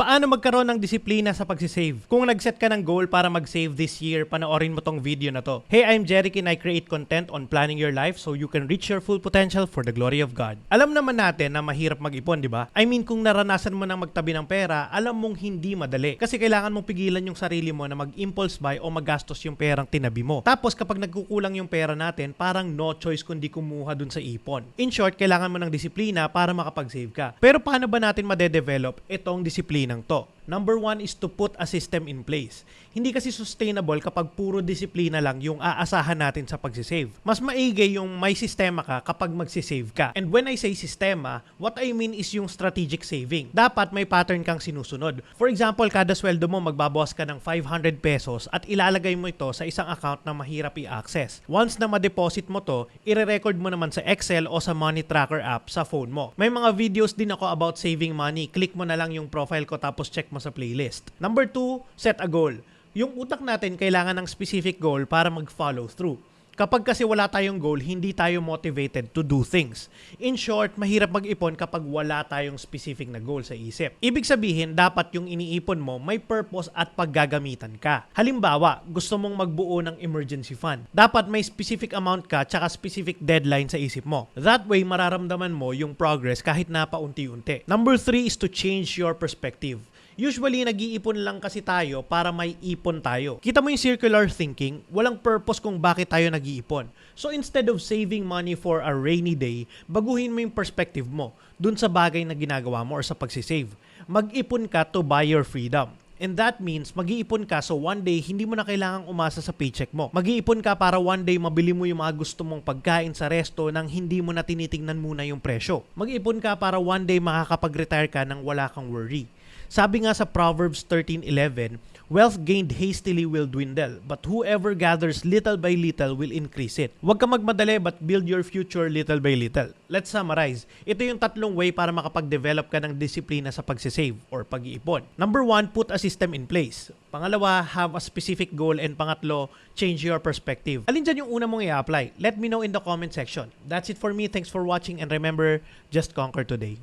Paano magkaroon ng disiplina sa pagsisave? Kung nag-set ka ng goal para mag-save this year, panoorin mo tong video na to. Hey, I'm Jerick and I create content on planning your life so you can reach your full potential for the glory of God. Alam naman natin na mahirap mag-ipon, di ba? I mean, kung naranasan mo nang magtabi ng pera, alam mong hindi madali. Kasi kailangan mong pigilan yung sarili mo na mag-impulse buy o magastos yung perang tinabi mo. Tapos kapag nagkukulang yung pera natin, parang no choice kundi kumuha dun sa ipon. In short, kailangan mo ng disiplina para makapag-save ka. Pero paano ba natin madedevelop itong disiplinang to? Number one is to put a system in place. Hindi kasi sustainable kapag puro disiplina lang yung aasahan natin sa pagsisave. Mas maigi yung may sistema ka kapag magsisave ka. And when I say sistema, what I mean is yung strategic saving. Dapat may pattern kang sinusunod. For example, kada sweldo mo magbabawas ka ng 500 pesos at ilalagay mo ito sa isang account na mahirap i-access. Once na ma-deposit mo to, ire-record mo naman sa Excel o sa money tracker app sa phone mo. May mga videos din ako about saving money. Click mo na lang yung profile ko tapos check sa playlist. Number two, set a goal. Yung utak natin kailangan ng specific goal para mag-follow through. Kapag kasi wala tayong goal, hindi tayo motivated to do things. In short, mahirap mag-ipon kapag wala tayong specific na goal sa isip. Ibig sabihin, dapat yung iniipon mo may purpose at paggagamitan ka. Halimbawa, gusto mong magbuo ng emergency fund. Dapat may specific amount ka tsaka specific deadline sa isip mo. That way, mararamdaman mo yung progress kahit na paunti-unti. Number three is to change your perspective. Usually, nag-iipon lang kasi tayo para may ipon tayo. Kita mo yung circular thinking, walang purpose kung bakit tayo nag-iipon. So instead of saving money for a rainy day, baguhin mo yung perspective mo dun sa bagay na ginagawa mo or sa pagsisave. Mag-ipon ka to buy your freedom. And that means mag-iipon ka so one day hindi mo na kailangang umasa sa paycheck mo. Mag-iipon ka para one day mabili mo yung mga gusto mong pagkain sa resto nang hindi mo na tinitingnan muna yung presyo. Mag-iipon ka para one day makakapag-retire ka nang wala kang worry. Sabi nga sa Proverbs 13:11, wealth gained hastily will dwindle, but whoever gathers little by little will increase it. Huwag ka magmadali but build your future little by little. Let's summarize. Ito yung tatlong way para makapag-develop ka ng disiplina sa pagsisave or pag-iipon. Number one, put a system in place. Pangalawa, have a specific goal. And pangatlo, change your perspective. Alin dyan yung una mong i-apply? Let me know in the comment section. That's it for me. Thanks for watching and remember, just conquer today.